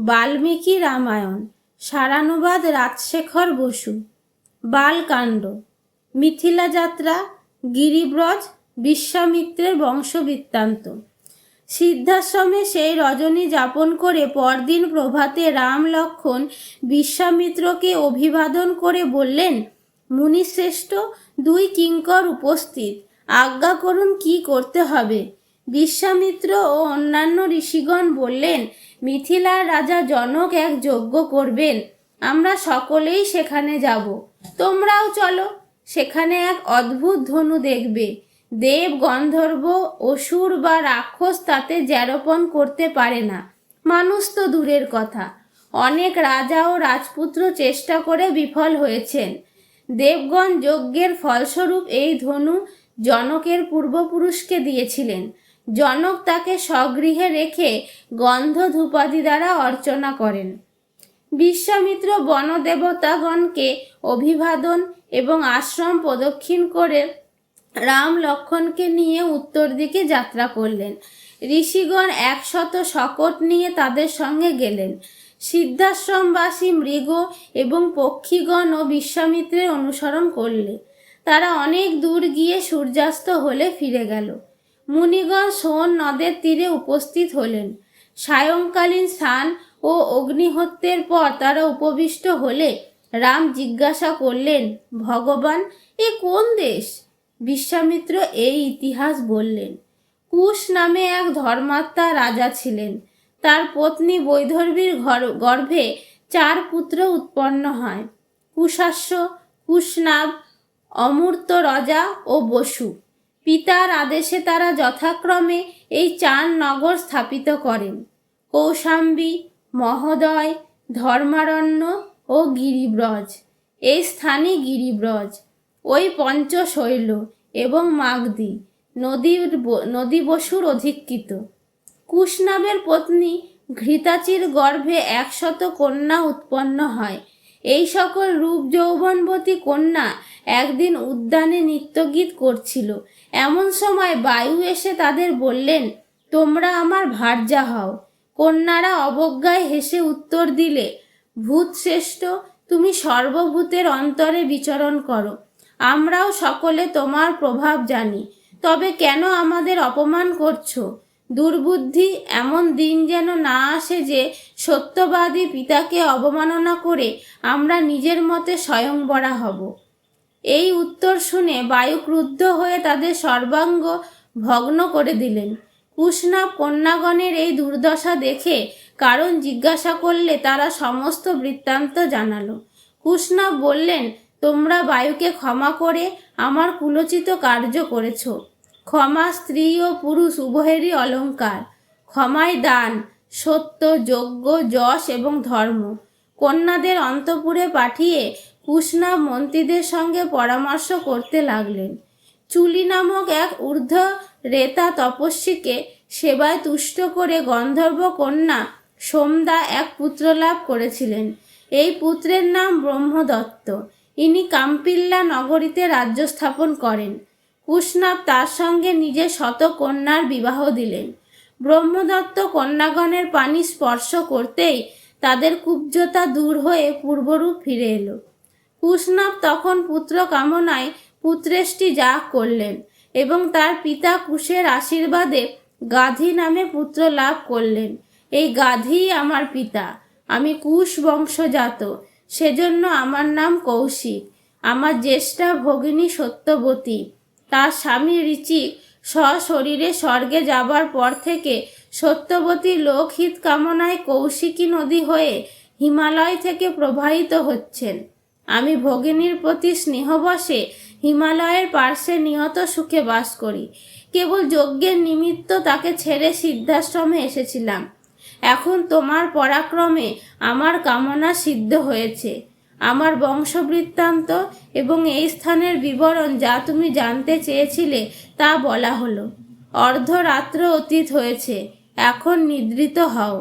বাল্মীকি রামায়ণ, সারানুবাদ রাজশেখর বসু, বালকাণ্ড মিথিলা যাত্রা গিরিব্রজ, বিশ্বামিত্রের বংশবৃত্তান্ত। সিদ্ধাশ্রমে সেই রজনী যাপন করে পরদিন প্রভাতে রাম লক্ষণ বিশ্বামিত্রকে অভিবাদন করে বললেন, মুনিশ্রেষ্ঠ, দুই কিঙ্কর উপস্থিত। আজ্ঞা করুন কি করতে হবে? বিশ্বামিত্র ও অন্যান্য ঋষিগণ বললেন, মিথিলার রাজা জনক এক যজ্ঞ করবেন। আমরা সকলেই সেখানে যাব। তোমরাও চলো, সেখানে এক অদ্ভুত ধনু দেখবে। দেব, গন্ধর্ব, অসুর বা রাক্ষস তাতে জ্যারোপণ করতে পারে না। মানুষ তো দূরের কথা। অনেক রাজা ও রাজপুত্র চেষ্টা করে বিফল হয়েছেন। দেবগণ যজ্ঞের ফলস্বরূপ এই ধনু জনকের পূর্বপুরুষকে দিয়েছিলেন। জনক তাকে স্বগৃহে রেখে গন্ধ ধূপাদি দ্বারা অর্চনা করেন। বিশ্বামিত্র বনদেবতাগণকে অভিবাদন এবং আশ্রম প্রদক্ষিণ করে রাম লক্ষণকে নিয়ে উত্তর দিকে যাত্রা করলেন। ঋষিগণ একশত শকট নিয়ে তাদের সঙ্গে গেলেন। সিদ্ধাশ্রমবাসী মৃগ এবং পক্ষীগণ ও বিশ্বামিত্রের অনুসরণ করলে। তারা অনেক দূর গিয়ে সূর্যাস্ত হলে ফিরে গেল। মুনিগণ সোন নদের তীরে উপস্থিত হলেন। সায়ংকালীন স্নান ও অগ্নিহত্যের পর তারা উপবিষ্ট হলে রাম জিজ্ঞাসা করলেন, ভগবান, এ কোন দেশ? বিশ্বামিত্র এই ইতিহাস বললেন, কুশ নামে এক ধর্মাত্মা রাজা ছিলেন। তার পত্নী বৈধর্বীর গর্ভে চার পুত্র উৎপন্ন হয়। কুশাস্য কুশনাভ অমূর্ত রজা ও বসু। পিতার আদেশে তারা যথাক্রমে এই চার নগর স্থাপিত করেন। কৌশাম্বী, মহোদয়, ধর্মারণ্য ও গিরিব্রজ। এই স্থানই গিরিব্রজ। ওই পঞ্চশৈল এবং মাগদি নদীর নদী বসুর অধিকৃত। কুশনাবের পত্নী ঘৃতাচির গর্ভে একশত কন্যা উৎপন্ন হয়। এই সকল রূপ যৌবনবতী কন্যা একদিন উদ্যানে নৃত্যগীত করছিল। এমন সময় বায়ু এসে তাদের বললেন, তোমরা আমার ভার্যা হও। কন্যারা অবজ্ঞায় হেসে উত্তর দিলে, ভূত শ্রেষ্ঠ, তুমি সর্বভূতের অন্তরে বিচরণ করো। আমরাও সকলে তোমার প্রভাব জানি। তবে কেন আমাদের অপমান করছ? দুর্বুদ্ধি এমন দিন যেন না আসে যে সত্যবাদী পিতাকে অবমাননা করে আমরা নিজের মতে স্বয়ংবরা হব। এই উত্তর শুনে বায়ু ক্রুদ্ধ হয়ে তাদের সর্বাঙ্গ ভগ্ন করে দিলেন। কুষ্ণা কন্যাগণের এই দুর্দশা দেখে কারণ জিজ্ঞাসা করলে তারা সমস্ত বৃত্তান্ত জানালো। কুষ্ণা বললেন, তোমরা বায়ুকে ক্ষমা করে আমার কুলোচিত কার্য করেছ। ক্ষমা স্ত্রী ও পুরুষ উভয়েরই অলঙ্কার। ক্ষমায় দান, সত্য, যজ্ঞ, যশ এবং ধর্ম। কন্যাদের অন্তপুরে পাঠিয়ে কুষ্ণা মন্ত্রীদের সঙ্গে পরামর্শ করতে লাগলেন। চুলি নামক এক ঊর্ধ্ব রেতা তপস্বীকে সেবায় তুষ্ট করে গন্ধর্ব কন্যা সোমদা এক পুত্র লাভ করেছিলেন। এই পুত্রের নাম ব্রহ্মদত্ত। ইনি কাম্পিল্লা নগরীতে রাজ্য স্থাপন করেন। কুষ্ণাব তার সঙ্গে নিজের শত কন্যার বিবাহ দিলেন। ব্রহ্মদত্ত কন্যাগণের পানি স্পর্শ করতেই তাদের কুব্জতা দূর হয়ে পূর্বরূপ ফিরে এলো। কুষ্ণাব তখন পুত্র কামনায় পুত্রেষ্টি যাগ করলেন এবং তার পিতা কুশের আশীর্বাদে গাধী নামে পুত্র লাভ করলেন। এই গাধীই আমার পিতা, আমি কুশ বংশজাত, সেজন্য আমার নাম কৌশিক, আমার জ্যেষ্ঠা ভগিনী সত্যবতী তার স্বামী ঋচিক সশরীরে স্বর্গে যাবার পর থেকে সত্যবতী লোকহিত কামনায় কৌশিকী নদী হয়ে হিমালয় থেকে প্রবাহিত হচ্ছেন। আমি ভগিনীর প্রতি স্নেহবশে হিমালয়ের পার্শ্বে নিহত সুখে বাস করি। কেবল যজ্ঞের নিমিত্ত তাকে ছেড়ে সিদ্ধাশ্রমে এসেছিলাম। এখন তোমার পরাক্রমে আমার কামনা সিদ্ধ হয়েছে। আমার বংশবৃত্তান্ত এবং এই স্থানের বিবরণ যা তুমি জানতে চেয়েছিলে তা বলা হলো। অর্ধরাত্র অতীত হয়েছে, এখন নিদ্রিত হও।